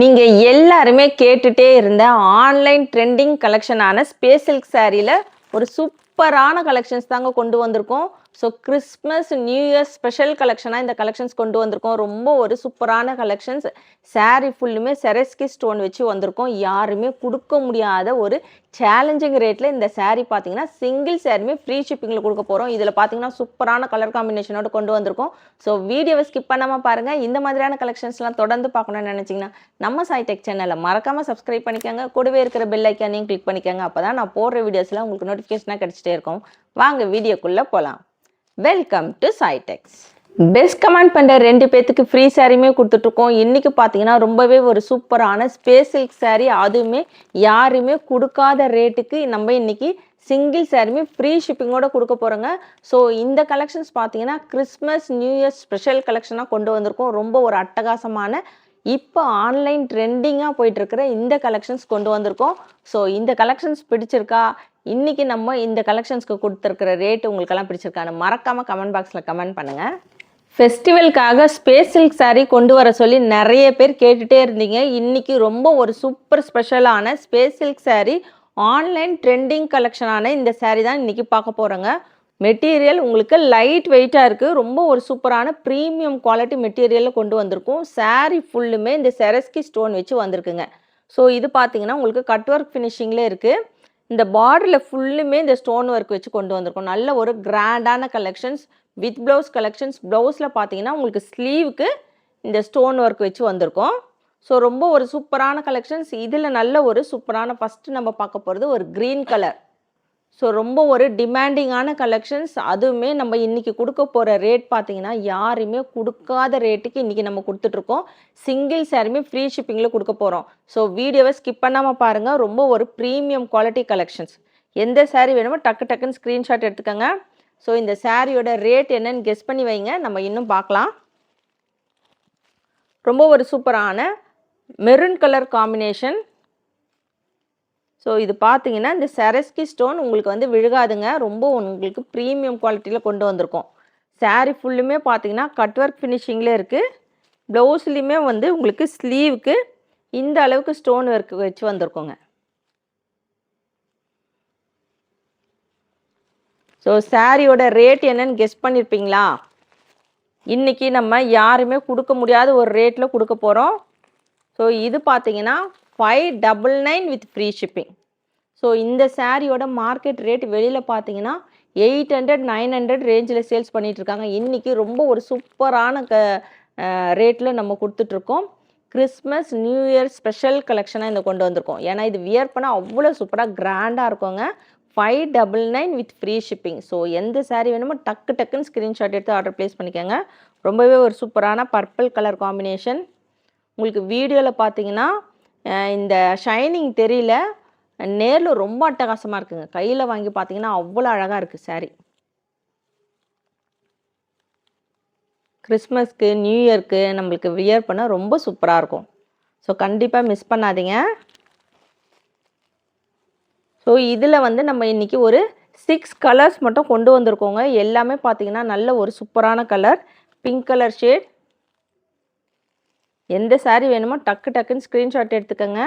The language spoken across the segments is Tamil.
நீங்கள் எல்லாருமே கேட்டுட்டே இருந்த ஆன்லைன் ட்ரெண்டிங் கலெக்ஷனான ஸ்பேஸ் சில்க் சாரியில் ஒரு சூப்பரான கலெக்ஷன்ஸ் தாங்க கொண்டு வந்திருக்கோம். So Christmas new year special கலெக்ஷனாக இந்த கலெக்ஷன்ஸ் கொண்டு வந்திருக்கோம். ரொம்ப ஒரு சூப்பரான கலெக்ஷன்ஸ் saree ஃபுல்லுமே செரஸ்கி ஸ்டோன் வச்சு வந்திருக்கோம். யாருமே கொடுக்க முடியாத ஒரு சேலஞ்சிங் ரேட்டில் இந்த சேரீ பார்த்தீங்கன்னா சிங்கிள் சாரியுமே ஃப்ரீ ஷிப்பிங்கில் கொடுக்க போகிறோம் இதில் பார்த்தீங்கன்னா சூப்பரான கலர் காம்பினேஷனோட கொண்டு வந்திருக்கோம். ஸோ வீடியோவை ஸ்கிப் பண்ணாமல் பாருங்கள் இந்த மாதிரியான கலெக்ஷன்ஸ்லாம் தொடர்ந்து பார்க்கணும்னு நினச்சிங்கன்னா நம்ம சாய்டெக் சேனலை மறக்காமல் சப்ஸ்கிரைப் பண்ணிக்கோங்க. கூடவே இருக்கிற பெல் ஐக்கானையும் கிளிக் பண்ணிக்கோங்க. அப்போ தான் நான் போடுற வீடியோஸ்லாம் உங்களுக்கு நோட்டிஃபிகேஷனாக கிடச்சிட்டே இருக்கும். வாங்க வீடியோக்குள்ளே போகலாம் வெல்கம் டு சைடெக்ஸ் பெஸ்ட் கமெண்ட் பண்ணுற ரெண்டு பேர்த்துக்கு ஃப்ரீ சாரியுமே கொடுத்துட்ருக்கோம். இன்றைக்கி பார்த்தீங்கன்னா ரொம்பவே ஒரு சூப்பரான ஸ்பேஸ் சில்க் saree. அதுவுமே யாருமே கொடுக்காத ரேட்டுக்கு நம்ம இன்றைக்கி சிங்கிள் சாரியுமே ஃப்ரீ ஷிப்பிங்கோட கொடுக்க போகிறோங்க ஸோ இந்த கலெக்ஷன்ஸ் பார்த்தீங்கன்னா கிறிஸ்மஸ் நியூ இயர் ஸ்பெஷல் கலெக்ஷனாக கொண்டு வந்திருக்கோம். ரொம்ப ஒரு அட்டகாசமான இப்போ ஆன்லைன் ட்ரெண்டிங்காக போயிட்டுருக்கிற இந்த கலெக்ஷன்ஸ் கொண்டு வந்திருக்கோம். ஸோ இந்த கலெக்ஷன்ஸ் பிடிச்சிருக்கா? இன்றைக்கி நம்ம இந்த கலெக்ஷன்ஸ்க்கு கொடுத்துருக்கிற ரேட் உங்களுக்கெல்லாம் பிடிச்சிருக்கான்னு மறக்காமல் கமெண்ட் பாக்ஸில் கமெண்ட் பண்ணுங்கள் ஃபெஸ்டிவலுக்காக ஸ்பேஸ் சில்க் சாரீ கொண்டு வர சொல்லி நிறைய பேர் கேட்டுகிட்டே இருந்தீங்க. இன்னைக்கு ரொம்ப ஒரு சூப்பர் ஸ்பெஷலான space silk sari online trending கலெக்ஷனான இந்த சாரீ தான் இன்றைக்கி பார்க்க போகிறோங்க மெட்டீரியல் உங்களுக்கு லைட் வெயிட்டாக இருக்குது ரொம்ப ஒரு சூப்பரான ப்ரீமியம் குவாலிட்டி மெட்டீரியலில் கொண்டு வந்திருக்கும். சாரீ ஃபுல்லுமே இந்த செரஸ்கி ஸ்டோன் வச்சு வந்திருக்குங்க. ஸோ இது பார்த்தீங்கன்னா உங்களுக்கு கட் ஒர்க் ஃபினிஷிங்கில் இருக்குது இந்த பார்டரில் ஃபுல்லுமே இந்த ஸ்டோன் ஒர்க் வச்சு கொண்டு வந்திருக்கோம். நல்ல ஒரு கிராண்டான கலெக்ஷன்ஸ் வித் ப்ளவுஸ் கலெக்ஷன்ஸ் ப்ளவுஸில் பார்த்தீங்கன்னா உங்களுக்கு ஸ்லீவுக்கு இந்த ஸ்டோன் ஒர்க் வச்சு வந்திருக்கோம். ஸோ ரொம்ப ஒரு சூப்பரான கலெக்ஷன்ஸ் இதில் நல்ல ஒரு சூப்பரான ஃபஸ்ட்டு நம்ம பார்க்க போகிறது ஒரு க்ரீன் கலர் ஸோ ரொம்ப ஒரு டிமாண்டிங்கான கலெக்ஷன்ஸ் அதுவுமே நம்ம இன்றைக்கி கொடுக்க போகிற ரேட் பார்த்தீங்கன்னா யாருமே கொடுக்காத ரேட்டுக்கு இன்றைக்கி நம்ம கொடுத்துட்ருக்கோம். சிங்கிள் சாரியுமே ஃப்ரீ ஷிப்பிங்கில் கொடுக்க போகிறோம் ஸோ வீடியோவை ஸ்கிப் பண்ணாமல் பாருங்கள் ரொம்ப ஒரு ப்ரீமியம் குவாலிட்டி கலெக்ஷன்ஸ் எந்த saree வேணுமோ டக்கு டக்குன்னு ஸ்க்ரீன்ஷாட் எடுத்துக்கோங்க. ஸோ இந்த சாரியோட ரேட் என்னன்னு கெஸ் பண்ணி வைங்க. நம்ம இன்னும் பார்க்கலாம். ரொம்ப ஒரு சூப்பரான மெரூன் கலர் காம்பினேஷன் ஸோ இது பார்த்தீங்கன்னா இந்த செரஸ்கி ஸ்டோன் உங்களுக்கு வந்து விழுகாதுங்க. ரொம்ப உங்களுக்கு ப்ரீமியம் குவாலிட்டியில் கொண்டு வந்திருக்கோம். Saree ஃபுல்லுமே பார்த்தீங்கன்னா கட் ஒர்க் ஃபினிஷிங்கில் இருக்குது ப்ளவுஸ்லேயுமே வந்து உங்களுக்கு ஸ்லீவுக்கு இந்த அளவுக்கு ஸ்டோன் ஒர்க் வச்சு வந்திருக்கோங்க. ஸோ சாரியோட ரேட் என்னன்னு கெஸ் பண்ணியிருப்பீங்களா இன்றைக்கி நம்ம யாருமே கொடுக்க முடியாத ஒரு ரேட்டில் கொடுக்க போகிறோம் ஸோ இது பார்த்தீங்கன்னா five double nine with free shipping so இந்த சாரியோட மார்க்கெட் ரேட் வெளியில் பார்த்தீங்கன்னா எயிட் ஹண்ட்ரட் நைன் ஹண்ட்ரட் ரேஞ்சில் சேல்ஸ் பண்ணிகிட்ருக்காங்க இன்றைக்கி ரொம்ப ஒரு சூப்பரான க ரேட்டில் நம்ம கொடுத்துட்ருக்கோம் கிறிஸ்மஸ் நியூ இயர் ஸ்பெஷல் கலெக்ஷனாக இந்த கொண்டு வந்திருக்கோம். ஏன்னா இது வியர் பண்ணால் அவ்வளோ சூப்பராக கிராண்டாக இருக்குங்க. Five double nine with free shipping so எந்த சாரீ வேணுமோ டக்கு டக்குன்னு ஸ்க்ரீன்ஷாட் எடுத்து ஆர்டர் ப்ளேஸ் பண்ணிக்கோங்க. ரொம்பவே ஒரு சூப்பரான பர்பிள் கலர் காம்பினேஷன் உங்களுக்கு வீடியோவில் பார்த்தீங்கன்னா இந்த ஷைனிங் தெரியல நேரில் ரொம்ப அட்டகாசமாக இருக்குங்க. கையில் வாங்கி பார்த்தீங்கன்னா அவ்வளோ அழகாக இருக்குது saree. கிறிஸ்மஸ்க்கு நியூ இயர்க்கு நம்மளுக்கு வியர் பண்ண ரொம்ப சூப்பராக இருக்கும். ஸோ கண்டிப்பாக மிஸ் பண்ணாதீங்க. ஸோ இதில் வந்து நம்ம இன்றைக்கி ஒரு சிக்ஸ் கலர்ஸ் மட்டும் கொண்டு வந்திருக்கோங்க. எல்லாமே பார்த்தீங்கன்னா நல்ல ஒரு சூப்பரான கலர் பிங்க் கலர் ஷேட் எந்த சாரீ வேணுமோ டக்கு டக்குன்னு ஸ்க்ரீன்ஷாட் எடுத்துக்கோங்க.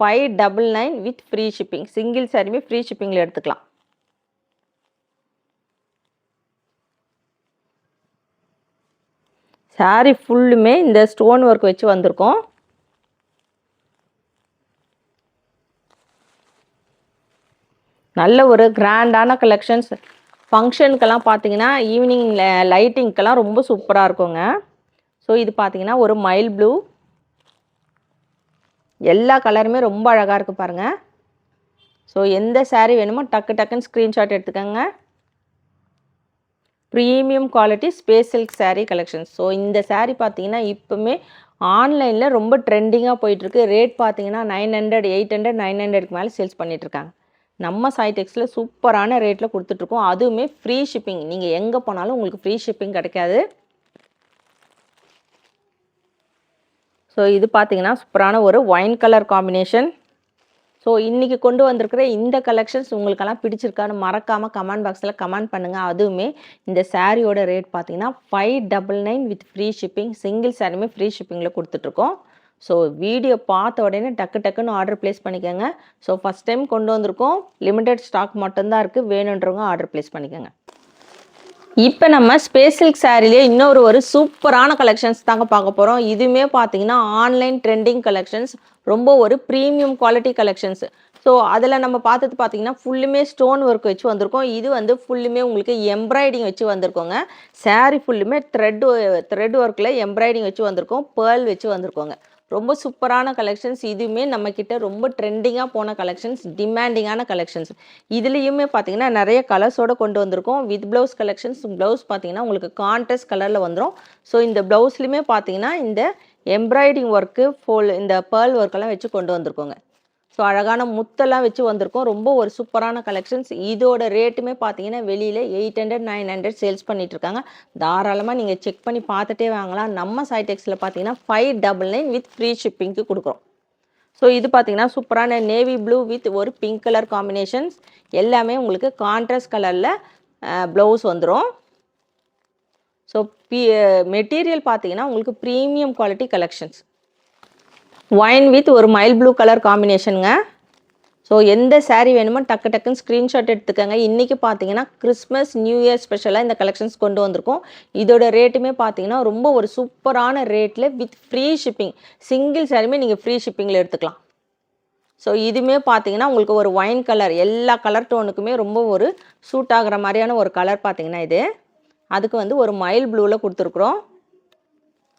Five double nine with free shipping single சாரியுமே ஃப்ரீ ஷிப்பிங்கில் எடுத்துக்கலாம். Saree ஃபுல்லுமே இந்த ஸ்டோன் ஒர்க் வச்சு வந்திருக்கோம். நல்ல ஒரு கிராண்டான கலெக்ஷன்ஸ் ஃபங்க்ஷனுக்கெல்லாம் பார்த்தீங்கன்னா ஈவினிங் லைட்டிங்க்கெல்லாம் ரொம்ப சூப்பராக இருக்குங்க. ஸோ இது பார்த்தீங்கன்னா ஒரு மைல் ப்ளூ எல்லா கலருமே ரொம்ப அழகாக இருக்குது பாருங்கள் ஸோ எந்த சாரீ வேணுமோ டக்கு டக்குன்னு ஸ்க்ரீன்ஷாட் எடுத்துக்கோங்க. Premium quality space silk sari collection so இந்த சாரீ பார்த்தீங்கன்னா இப்போவுமே ஆன்லைனில் ரொம்ப ட்ரெண்டிங்காக போயிட்டுருக்கு. ரேட் பார்த்தீங்கன்னா nine hundred eight hundred nine ஹண்ட்ரட்க்கு மேலே சேல்ஸ் பண்ணிகிட்ருக்காங்க நம்ம சாய்டெக்ஸில் சூப்பரான ரேட்டில் கொடுத்துட்ருக்கோம் அதுவுமே ஃப்ரீ ஷிப்பிங் நீங்கள் எங்கே போனாலும் உங்களுக்கு ஃப்ரீ ஷிப்பிங் கிடைக்காது. ஸோ இது பார்த்தீங்கன்னா சூப்பரான ஒரு ஒயின் கலர் காம்பினேஷன் ஸோ இன்றைக்கி கொண்டு வந்திருக்கிற இந்த கலெக்ஷன்ஸ் உங்களுக்கெல்லாம் பிடிச்சிருக்கான்னு மறக்காமல் கமெண்ட் பாக்ஸில் கமெண்ட் பண்ணுங்கள் அதுவுமே இந்த சாரியோட ரேட் பார்த்தீங்கன்னா five double nine with free shipping single சாரியுமே ஃப்ரீ ஷிப்பிங்கில் கொடுத்துட்ருக்கோம். ஸோ வீடியோ பார்த்த உடனே டக்கு டக்குன்னு ஆர்டர் ப்ளேஸ் பண்ணிக்கோங்க. ஸோ ஃபஸ்ட் டைம் கொண்டு வந்திருக்கோம். லிமிடெட் ஸ்டாக் மட்டும்தான் இருக்குது வேணுன்றவங்க ஆர்டர் ப்ளேஸ் பண்ணிக்கோங்க. இப்போ நம்ம ஸ்பேஸ் சில்க் சாரிலேயே இன்னொரு ஒரு சூப்பரான கலெக்ஷன்ஸ் தாங்க பார்க்க போகிறோம் இதுவுமே பார்த்தீங்கன்னா ஆன்லைன் ட்ரெண்டிங் கலெக்ஷன்ஸ் ரொம்ப ஒரு ப்ரீமியம் குவாலிட்டி கலெக்ஷன்ஸ் ஸோ அதில் நம்ம பார்த்தது பார்த்தீங்கன்னா ஃபுல்லுமே ஸ்டோன் ஒர்க் வச்சு வந்திருக்கோம். இது வந்து ஃபுல்லுமே உங்களுக்கு எம்ப்ராய்டிங் வச்சு வந்திருக்கோங்க. சாரி ஃபுல்லுமே த்ரெட் த்ரெட் ஒர்க்கில் எம்ப்ராய்டிங் வச்சு வந்திருக்கோம். பேர்ல் வச்சு வந்திருக்கோங்க. ரொம்ப சூப்பரான கலெக்ஷன்ஸ் இதுவுமே நம்மக்கிட்ட ரொம்ப ட்ரெண்டிங்காக போன கலெக்ஷன்ஸ் டிமாண்டிங்கான கலெக்ஷன்ஸ் இதுலேயுமே பார்த்தீங்கன்னா நிறைய கலர்ஸோட கொண்டு வந்திருக்கோம். வித் ப்ளவுஸ் கலெக்ஷன்ஸ் ப்ளவுஸ் பார்த்தீங்கன்னா உங்களுக்கு கான்ட்ரஸ்ட் கலரில் வந்துடும் ஸோ இந்த ப்ளவுஸ்லையுமே பார்த்தீங்கன்னா இந்த எம்ப்ராய்டிங் ஒர்க்கு ஃபோல் இந்த பேர்ல் ஒர்க்கெல்லாம் வச்சு கொண்டு வந்திருக்கோங்க. ஸோ அழகான முத்தெல்லாம் வச்சு வந்திருக்கோம். ரொம்ப ஒரு சூப்பரான கலெக்ஷன்ஸ் இதோட ரேட்டுமே பார்த்தீங்கன்னா வெளியில் eight hundred nine hundred sales பண்ணிகிட்டு இருக்காங்க தாராளமாக நீங்கள் செக் பண்ணி பார்த்துட்டே வாங்கலாம். நம்ம சைடெக்ஸில் பார்த்தீங்கன்னா five double nine with free ஷிப்பிங்க்கு கொடுக்குறோம். ஸோ இது பார்த்தீங்கன்னா சூப்பரான நேவி ப்ளூ வித் ஒரு பிங்க் கலர் காம்பினேஷன்ஸ் எல்லாமே உங்களுக்கு கான்ட்ராஸ்ட் கலரில் ப்ளவுஸ் வந்துடும் ஸோ பி மெட்டீரியல் பார்த்தீங்கன்னா உங்களுக்கு premium quality collections wine with ஒரு மைல் ப்ளூ கலர் காம்பினேஷனுங்க ஸோ எந்த சேரீ வேணுமோ டக்கு டக்குன்னு ஸ்க்ரீன்ஷாட் எடுத்துக்கோங்க. இன்றைக்கி பார்த்தீங்கன்னா கிறிஸ்மஸ் நியூ இயர் ஸ்பெஷலாக இந்த கலெக்ஷன்ஸ் கொண்டு வந்திருக்கோம். இதோட ரேட்டுமே பார்த்தீங்கன்னா ரொம்ப ஒரு சூப்பரான ரேட்டில் வித் ஃப்ரீ ஷிப்பிங் சிங்கிள் சாரியுமே நீங்கள் ஃப்ரீ ஷிப்பிங்கில் எடுத்துக்கலாம். ஸோ இதுவுமே பார்த்தீங்கன்னா உங்களுக்கு ஒரு ஒயின் கலர் எல்லா கலர் டோனுக்குமே ரொம்ப ஒரு சூட் ஆகிற மாதிரியான ஒரு கலர் பார்த்தீங்கன்னா இது. அதுக்கு வந்து ஒரு மைல் ப்ளூவில் கொடுத்துருக்குறோம்.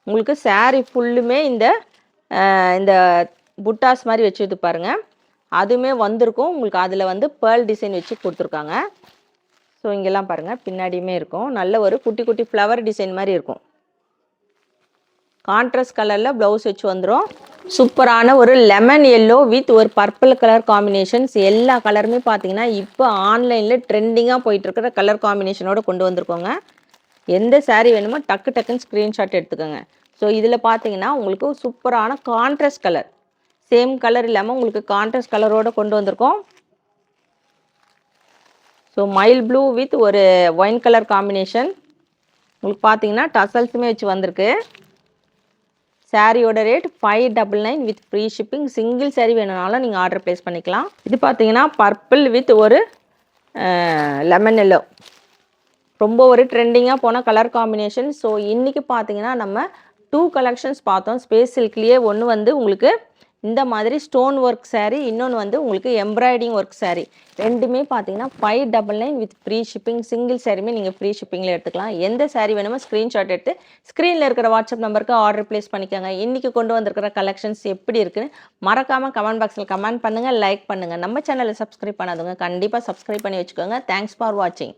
உங்களுக்கு சேரீ ஃபுல்லுமே இந்த இந்த புட்டாஸ் மாதிரி வச்சுட்டு பாருங்கள் அதுவுமே வந்திருக்கும். உங்களுக்கு அதில் வந்து பேர்ல் டிசைன் வச்சு கொடுத்துருக்காங்க. ஸோ இங்கெல்லாம் பாருங்கள் பின்னாடியுமே இருக்கும். நல்ல ஒரு குட்டி குட்டி ஃப்ளவர் டிசைன் மாதிரி இருக்கும். கான்ட்ராஸ்ட் கலரில் ப்ளவுஸ் வச்சு வந்துடும் சூப்பரான ஒரு லெமன் எல்லோ வித் ஒரு பர்பிள் கலர் காம்பினேஷன்ஸ் எல்லா கலருமே பார்த்தீங்கன்னா இப்போ ஆன்லைனில் ட்ரெண்டிங்காக போயிட்டுருக்கிற கலர் காம்பினேஷனோட கொண்டு வந்திருக்கோங்க. எந்த சாரீ வேணுமோ டக்கு டக்குன்னு ஸ்க்ரீன்ஷாட் எடுத்துக்கோங்க. ஸோ இதில் பார்த்தீங்கன்னா உங்களுக்கு சூப்பரான கான்ட்ராஸ்ட் கலர் சேம் கலர் இல்லாமல் உங்களுக்கு கான்ட்ராஸ்ட் கலரோடு கொண்டு வந்திருக்கோம். ஸோ மைல் ப்ளூ வித் ஒரு ஒயின் கலர் காம்பினேஷன் உங்களுக்கு பார்த்தீங்கன்னா டசல்ஸுமே வச்சு வந்திருக்கு. சாரியோட rate five double nine with free shipping single sari வேணும்னாலும் நீங்கள் ஆர்டர் ப்ளேஸ் பண்ணிக்கலாம். இது பார்த்தீங்கன்னா பர்பிள் வித் ஒரு லெமன் எல்லோ ரொம்ப ஒரு ட்ரெண்டிங்காக போன கலர் காம்பினேஷன் ஸோ இன்றைக்கி பார்த்தீங்கன்னா நம்ம டூ கலெக்ஷன்ஸ் பார்த்தோம். ஸ்பேஸ் சில்க்லேயே ஒன்று வந்து உங்களுக்கு இந்த மாதிரி ஸ்டோன் ஒர்க் சாரீ இன்னொன்று வந்து உங்களுக்கு எம்ப்ராய்டிங் ஒர்க் சாரீ ரெண்டுமே பார்த்தீங்கன்னா five double nine with free shipping single சாரீமே நீங்கள் ஃப்ரீ ஷிப்பிங்கில் எடுத்துக்கலாம். எந்த சாரீ வேணுமோ ஸ்க்ரீன்ஷாட் எடுத்து ஸ்க்ரீனில் இருக்கிற வாட்ஸ்அப் நம்பருக்கு ஆர்டர் ப்ளேஸ் பண்ணிக்கோங்க. இன்றைக்கி கொண்டு வந்திருக்கிற கலெக்ஷன்ஸ் எப்படி இருக்குன்னு மறக்காமல் கமெண்ட் பாக்ஸில் கமெண்ட் பண்ணுங்கள் லைக் பண்ணுங்கள் நம்ம சேனலை சப்ஸ்கிரைப் பண்ணாதவங்க கண்டிப்பாக சப்ஸ்கிரைப் பண்ணி வச்சுக்கோங்க. தேங்க்ஸ் ஃபார் வாட்சிங்